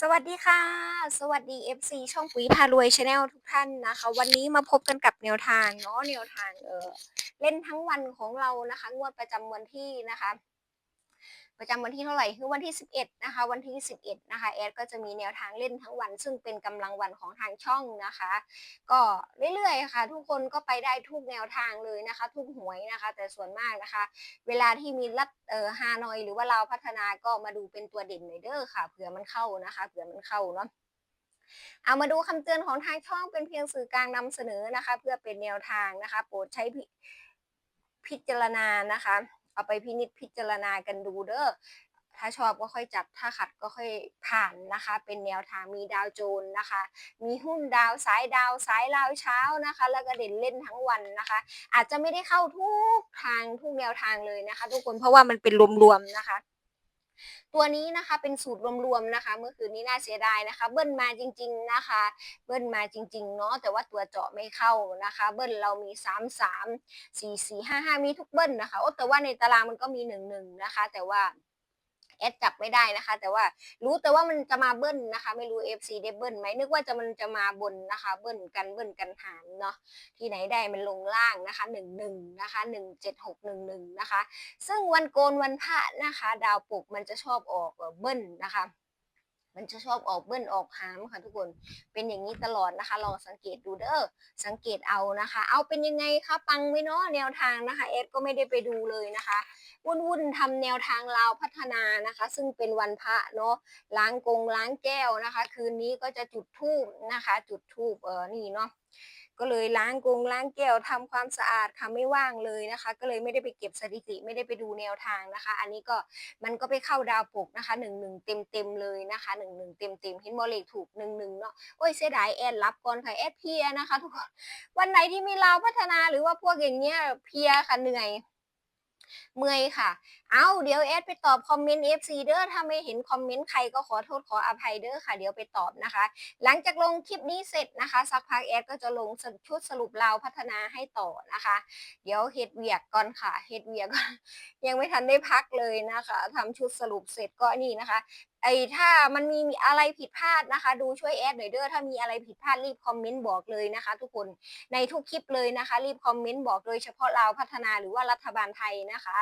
สวัสดีค่ะ สวัสดี FC ช่องปุ๋ยพารวยชาแนลทุกท่านนะคะ วันนี้มาพบกันกับแนวทางเนาะแนวทางเออเล่นทั้งวันของเรานะคะ งวดประจำวันที่นะคะ ประจำวันที่เท่าไหร่คือวันที่ 11 นะคะ วันที่ 11 นะคะแอดก็จะมีแนวทางเล่นทั้งวัน ซึ่งเป็นกำลังวันของทางช่องนะคะ ก็เรื่อยๆค่ะ ทุกคนก็ไปได้ทุกแนวทางเลยนะคะ ทุกหวยนะคะ แต่ส่วนมากนะคะ เวลาที่มีรัดเอ่อฮานอยหรือว่าเราพัฒนาก็มาดูเป็นตัวเด่นหน่อยเด้อค่ะเผื่อมันเข้านะคะเผื่อมันเข้าเนาะเอามาดูคำเตือนของทางช่องเป็นเพียงสื่อกลางนำเสนอนะคะ เพื่อเป็นแนวทางนะคะ โปรดใช้พิพิจารณานะคะ เอาไปพินิจพิจารณากันดูเด้อถ้าชอบก็ค่อยจับ ถ้าขัดก็ค่อยผ่านนะคะ เป็นแนวทางมีดาวโจนนะคะ มีหุ้นดาวสายดาวสายลาวเช้านะคะ แล้วก็เด่นเล่นทั้งวันนะคะ อาจจะไม่ได้เข้าทุกทางทุกแนวทางเลยนะคะ ทุกคนเพราะว่ามันเป็นรวมๆนะคะ ตัวนี้นะคะเป็นสูตรรวมๆนะคะ เมื่อคืนนี้น่าเสียดายนะคะ เบิ้ลมาจริง ๆนะคะ เบิ้ลมาจริงๆเนาะแต่ว่าตัวเจาะไม่เข้านะคะ เบิ้ลเรามี 3 3 4 4 5 5 มีทุกเบิ้ลนะคะโอ้แต่ว่าในตารางมันก็มี 1 1 นะคะ แต่ว่า แอดจับไม่ได้นะคะ แต่ว่ารู้แต่ว่ามันจะมาเบิ้ลนะคะ ไม่รู้ FC ได้เบิ้ลไหมนึกว่าจะมันจะมาบนนะคะ เบิ้ลกันเบิ้ลกันหารเนาะที่ไหนได้มันลงล่างนะคะหนึ่งหนึ่งนะคะหนึ่งเจ็ดหกหนึ่งหนึ่งนะคะ ซึ่งวันโกนวันพระนะคะ ดาวปุกมันจะชอบออกเบิ้ลนะคะมันจะชอบออกเบิ้ลออกหามค่ะทุกคน เป็นอย่างนี้ตลอดนะคะ ลองสังเกตดูเด้อ สังเกตเอานะคะ เอาเป็นยังไงคะ ปังไหมเนาะแนวทางนะคะ เอสก็ไม่ได้ไปดูเลยนะคะ วุ่นวุ่นทำแนวทางลาวพัฒนานะคะ ซึ่งเป็นวันพระเนาะล้างกงล้างแก้วนะคะ คืนนี้ก็จะจุดธูปนะคะ จุดธูปเออนี่เนาะก็เลยล้างกงล้างแก้วทำความสะอาดค่ะไม่ว่างเลยนะคะ ก็เลยไม่ได้ไปเก็บสถิติไม่ได้ไปดูแนวทางนะคะ อันนี้ก็มันก็ไปเข้าดาวปกนะคะหนึ่งหนึ่งเต็มเต็มเลยนะคะหนึ่งหนึ่งเต็มเต็มเห็นบอลเลขถูกหนึ่งหนึ่งเนาะโอ้ยเสียดายแอดรับก่อนค่ะแอดเพียนะคะ ทุกคนวันไหนที่มีเราพัฒนาหรือว่าพวกอย่างเงี้ยเพียค่ะเหนื่อย เมื่อยค่ะ เอาเดี๋ยวเอสไปตอบคอมเมนต์เอฟซีเด้อถ้าไม่เห็นคอมเมนต์ใครก็ขอโทษขออภัยเด้อค่ะ เดี๋ยวไปตอบนะคะ หลังจากลงคลิปนี้เสร็จนะคะ สักพักเอสก็จะลงชุดสรุปเราพัฒนาให้ต่อนะคะ เดี๋ยวเฮ็ดเวียกก่อนค่ะเฮ็ดเวียกก่อนยังไม่ทันได้พักเลยนะคะทำชุดสรุปเสร็จก็นี่นะคะไอ้ถ้ามันมีอะไรผิดพลาดนะคะ ดูช่วยแอดหน่อยเด้อถ้ามีอะไรผิดพลาดรีบคอมเมนต์บอกเลยนะคะ ทุกคนในทุกคลิปเลยนะคะ รีบคอมเมนต์บอกโดยเฉพาะเราพัฒนาหรือว่ารัฐบาลไทยนะคะ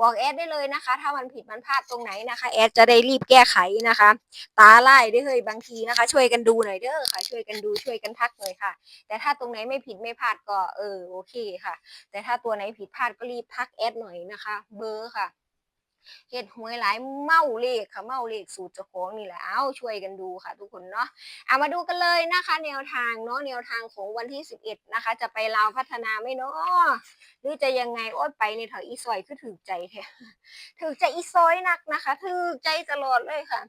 บอกแอดได้เลยนะคะ ถ้ามันผิดมันพลาดตรงไหนนะคะ แอดจะได้รีบแก้ไขนะคะ ตาไล่ได้เลยบางทีนะคะ ช่วยกันดูหน่อยเด้อค่ะ ช่วยกันดูช่วยกันทักหน่อยค่ะ แต่ถ้าตรงไหนไม่ผิดไม่พลาดก็เออโอเคค่ะ แต่ถ้าตัวไหนผิดพลาดก็รีบทักแอดหน่อยนะคะ เบอร์ค่ะ เฮ็ดหวยหลายเมาเลขค่ะเมาเลขสูตรเจ้าของนี่แหละเอาช่วยกันดูค่ะ ทุกคนเนาะเอามาดูกันเลยนะคะ แนวทางเนาะแนวทางของวันที่ 11 นะคะ จะไปลาวพัฒนาไหมเนาะหรือจะยังไงโอ๊ยไปในแถวอีซอยคือถือใจแท้ถือใจอีซอยนักนะคะถือใจตลอดเลยค่ะ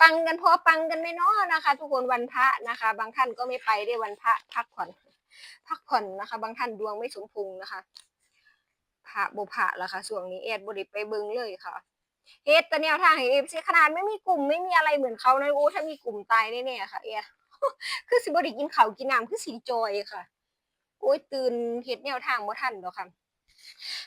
ฟังกันพอปังกันไหมเนาะนะคะ ทุกคนวันพระนะคะ บางท่านก็ไม่ไปได้วันพระพักผ่อน พักผ่อนนะคะ บางท่านดวงไม่สมพงษ์นะคะ พระบุพระละค่ะส่วงนี้เอดบ่ได้ไปเบิงเลยค่ะเฮ็ดแต่แนวทางให้ FC ขนาดไม่มีกลุ่มไม่มีอะไรเหมือนเขานะโอ้ถ้ามีกลุ่มตายแน่ๆค่ะเอดคือสิบริกินเขาวกินน้ำคือสิจอยค่ะ โอ้ยตื่นเฮ็ดแนวทางบ่ทันดอกค่ะ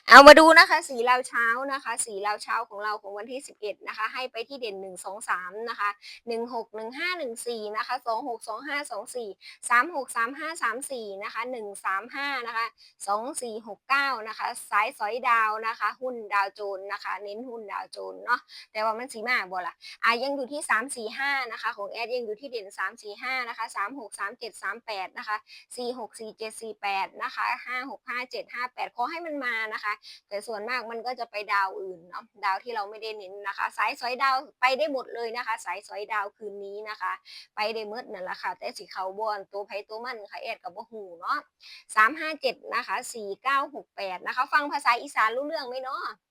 เอามาดูนะคะสีลาวเช้านะคะ สีลาวเช้าของเราของวันที่ 11นะคะให้ไปที่เด่น 1 2 3นะคะ1 6 1 5 1 4นะคะ2 6 2 5 2 4 3 6 3 5 3 4นะคะ1 3 5นะคะ2 4 6 9นะคะสายสอยดาวนะคะ หุ้นดาวโจนนะคะ เน้นหุ้นดาวโจนเนาะแต่ว่ามันสีมากบ่ล่ะอะยังอยู่ที่ 3 4 5นะคะของแอดยังอยู่ที่เด่น 3 4 5นะคะ3 6 3 7 3 8นะคะ4 6 4 7 4 8นะคะ5 6 5 7 5 8ขอให้มันมานะคะ แต่ส่วนมากมันก็จะไปดาวอื่นเนาะดาวที่เราไม่ได้เน้นนะคะ สายสอยดาวไปได้หมดเลยนะคะ สายสอยดาวคืนนี้นะคะ ไปได้มืดนั่นแหละค่ะ แต่สีขาวบอนตัวไผตัวมันค่ะแอดกับบ่หูเนาะสามห้าเจ็ดนะคะสี่เก้าหกแปดนะคะ ฟังภาษาอีสานรู้เรื่องไหมเนาะ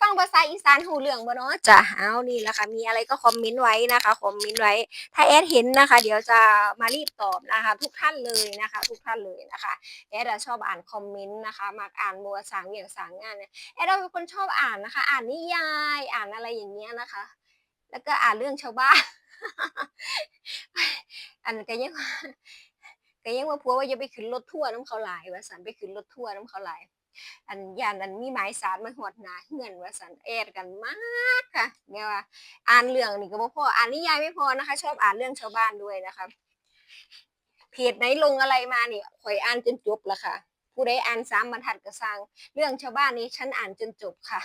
ฟังภาษาอีสานหูเรื่องบ่เนาะจะเอานี่แหละค่ะ มีอะไรก็คอมเมนต์ไว้นะคะ คอมเมนต์ไว้ ถ้าแอดเห็นนะคะ เดี๋ยวจะมารีบตอบนะคะ ทุกท่านเลยนะคะ ทุกท่านเลยนะคะ แอดชอบอ่านคอมเมนต์นะคะ มักอ่านบัวสางอย่างสางงานเนี่ยแอดเป็นคนชอบอ่านนะคะ อ่านนิยาย อ่านอะไรอย่างเงี้ยนะคะ แล้วก็อ่านเรื่องชาวบ้าน อันก็ยังว่าก็ยังว่าพัวว่าอย่าไปขึ้นรถทัวร์น้ำเขาหลายว่าสันไปขึ้นรถทัวร์น้ำเขาหลาย อันยานอันมีหมายสารมาหวดหนาเงินว่าสันแอดกันมากค่ะเนี่ยว่า อ่านเรื่องนี่ก็บ่พออ่านนิยายไม่พอนะคะ ชอบอ่านเรื่องชาวบ้านด้วยนะคะเพจไหนลงอะไรมาเนี่ยข่อยอ่านจนจบละค่ะผู้ใดอ่านสามบรรทัดก็สร้างเรื่องชาวบ้านนี้ฉันอ่านจนจบค่ะ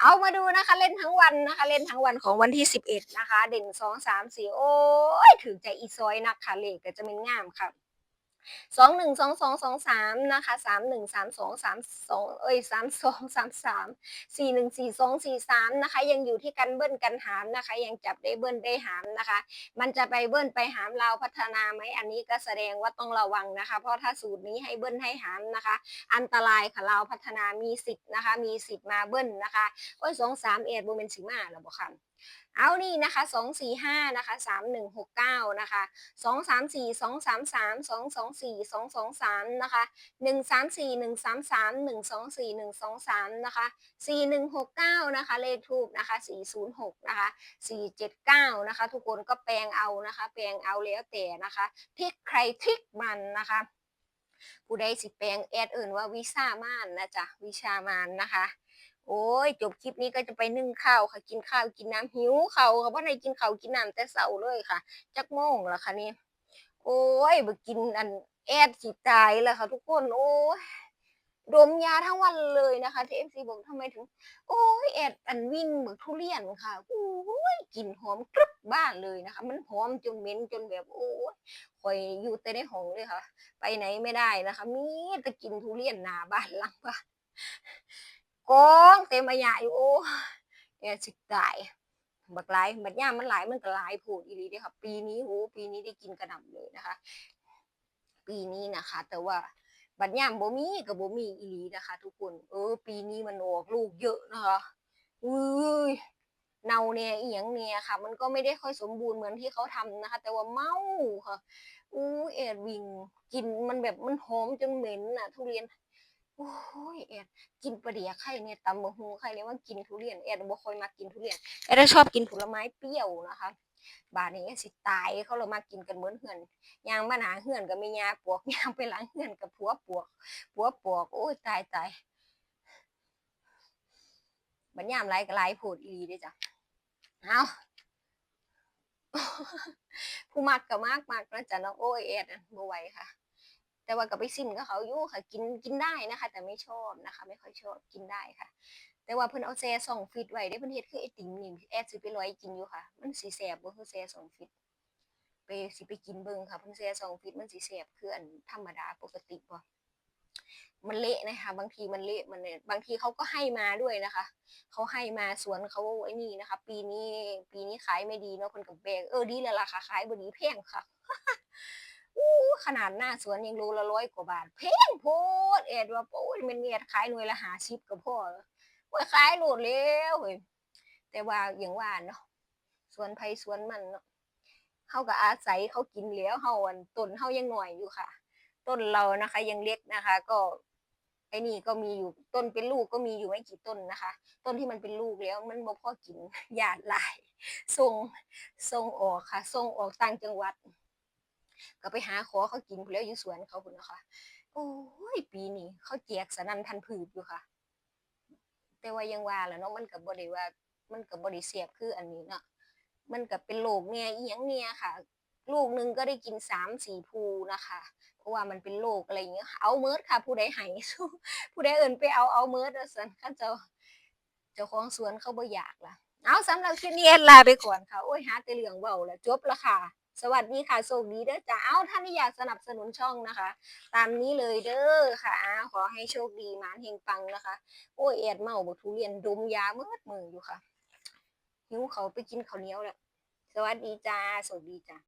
เอามาดูนะคะ เล่นทั้งวันนะคะ เล่นทั้งวันของวันที่สิบเอ็ดนะคะ เด่นสองสามสี่โอ้ยถือใจอีซอยนักค่ะเลขก็จะเป็นงามค่ะ สองหนึ่งสองสองสองสามนะคะสามหนึ่งสามสองสามสองเอ้ยสามสองสามสามสี่หนึ่งสี่สองสี่สามนะคะ ยังอยู่ที่กันเบิ้ลกันหามนะคะ ยังจับได้เบิ้ลได้หามนะคะ มันจะไปเบิ้ลไปหามเราพัฒนาไหมอันนี้ก็แสดงว่าต้องระวังนะคะ เพราะถ้าสูตรนี้ให้เบิ้ลให้หามนะคะ อันตรายค่ะเราพัฒนามีสิทธิ์นะคะ มีสิทธิ์มาเบิ้ลนะคะโอ้ยสองสามเอ็ดโมเมนต์สิมาแล้วบอกค่ะ เอานี่นะคะสองสี่ห้านะคะสามหนึ่งหกเก้านะคะสองสามสี่สองสามสามสองสองสี่สองสองสามนะคะหนึ่งสามสี่หนึ่งสามสามหนึ่งสองสี่หนึ่งสองสามนะคะสี่หนึ่งหกเก้านะคะเลขทูบนะคะสี่ศูนย์หกนะคะสี่เจ็ดเก้านะคะ ทุกคนก็แปลงเอานะคะ แปลงเอาแล้วแต่นะคะทริกใครทริกมันนะคะผู้ใดสิแปลงแอดอื่นว่าวิชามานนะจ๊ะวิชามานนะคะ โอ้ยจบคลิปนี้ก็จะไปนึ่งข้าวค่ะ กินข้าวกินน้ำหิวเข้าค่ะเพราะในกินข้าวกินน้ำแต่เสาเลยค่ะ จักโมงล้วค่ะนี่โอ้ยบ่กินอันแอดสิตายแล้วค่ะทุกคนโอ้ยดมยาทั้งวันเลยนะคะที่เอฟซีบอกทำไมถึง โอ้ยแอดอันวิ่งเบิกทุเรียนค่ะโอ้ยกลิ่นหอมกรึบบ้านเลยนะคะ มันหอมจนเหม็นจนแบบโอ้ยคอยอยู่แต่ในห้องเลยค่ะ ไปไหนไม่ได้นะคะ มีแต่กินทุเรียนหนาบ้านหลังบ้าน กองเต็มอายะอยู่โอ้แอดสิตายบักหลายบัดย่ามันหลายมันก็หลายผูดอีหลีเด้อค่ะ ปีนี้โหปีนี้ได้กินกระหน่ำเลยนะคะ ปีนี้นะคะ แต่ว่าบัดย่ามบ่มีกับบ่มีอีหลีนะคะ ทุกคน เออ ปีนี้มันออกลูกเยอะนะคะอุ้ยเนาเนี่ยเอียงเนี่ยค่ะ มันก็ไม่ได้ค่อยสมบูรณ์เหมือนที่เขาทำนะคะ แต่ว่าเมาค่ะอู้เอ็ดวิงกินมันแบบมันหอมจนเหม็นน่ะ ทุเรียน โอ้ยเอ็ดกินปลาเดียไข่เนี่ยตำบะฮูไข่เลยว่ากินทุเรียนเอ็ดบ่ค่อยมากินทุเรียนเอ็ดชอบกินผลไม้เปรี้ยวนะคะบาดนี้สิตายเขาเรามากินกันเหมือนเหือนยางมาหนาเหือนกับไม่ยาปวกยางไปหลังเหือนกับผัวปวกผัวปวกโอ้ยตายตายบัดยามไรก็ไรพูดอีหลีด้อจ้ะเอาผู้มักก็มากมากนะจ๊ะน้องโอ้ยเอ็ดบ่ไหวค่ะ แต่ว่ากับไปสิ้นก็เขาอยู่ค่ะกินกินได้นะคะ แต่ไม่ชอบนะคะ ไม่ค่อยชอบกินได้ค่ะ แต่ว่าเพิ่นเอาแซ่สองฟิตไว้ได้เพิ่นเฮ็ดคือไอติมนี่แอดสิไปร้อยกินอยู่ค่ะ มันสิแซ่บบ่คือแซ่สองฟิตไปสิไปกินเบิ่งค่ะเพิ่นแซ่สองฟิตมันสิแซ่บคืออันธรรมดาปกติบ่มันเละนะคะบางทีมันเละมันเนี่ยบางทีเขาก็ให้มาด้วยนะคะเขาให้มาสวนเขาไอ้นี่นะคะ ปีนี้ปีนี้ขายไม่ดีเนาะเพิ่นก็แบกเออดีแล้วล่ะค่ะขายบ่ดีแพงค่ะ อู้ขนาดหน้าสวนยังโลละร้อยกว่าบาทแพงโพดแอดว่าโอ้ยมันเนี่ยขายหน่วยละ50ก็พอโอ้ยขายโหลดแล้วเฮ้ยแต่ว่าอย่างว่าเนาะสวนไผ่สวนมันเนาะเฮาก็อาศัยเขากินแล้วเฮาอันต้นเฮายังหน้อยอยู่ค่ะ ต้นเรานะคะ ยังเล็กนะคะ ก็ไอ้นี่ก็มีอยู่ต้นเป็นลูกก็มีอยู่ไม่กี่ต้นนะคะ ต้นที่มันเป็นลูกแล้วมันบ่พอกินญาติหลายส่งส่งออกค่ะส่งออกต่างจังหวัด ก็ไปหาขอเขากินพู้นแหล้วอยู่สวนเขาพุ่นเนาะค่ะ โอ้ย ปีนี้เขาแจกสนั่นพันผืชอยู่ค่ะ แต่ว่ายังว่าแหละเนาะมันก็บ่ได้ว่า มันก็บ่ได้แซ่บคืออันนี้เนาะมันก็เป็นโรคแหน่อีหยังแหน่ค่ะ ลูกหนึงก็ได้กิน3-4ภูนะคะ เพราะว่ามันเป็นโรคอะไรอย่างเงี้ย เอาเมิดค่ะ ผู้ใดให้ผู้ใดเอิ้นไปเอาเอาเมิดว่าซั่นคันเจ้าเจ้าของสวนเขาบ่อยากล่ะ เอาสำหรับคลิปนี้อดลาไปก่อนค่ะ โอ้ยหาแต่เรื่องเว้าแล้วจบล้วค่ะ สวัสดีค่ะโชคดีเด้อจ้าเอ้าท่านที่อยากสนับสนุนช่องนะคะ ตามนี้เลยเด้อค่ะ ขอให้โชคดีมานเฮงปังนะคะ โอ้ยแอดเมาบทุเรียนดมยาเมื่อมืออยู่ค่ะหิวเขาไปกินข้าวเหนียวแล้วสวัสดีจ้าสวัสดีจ้า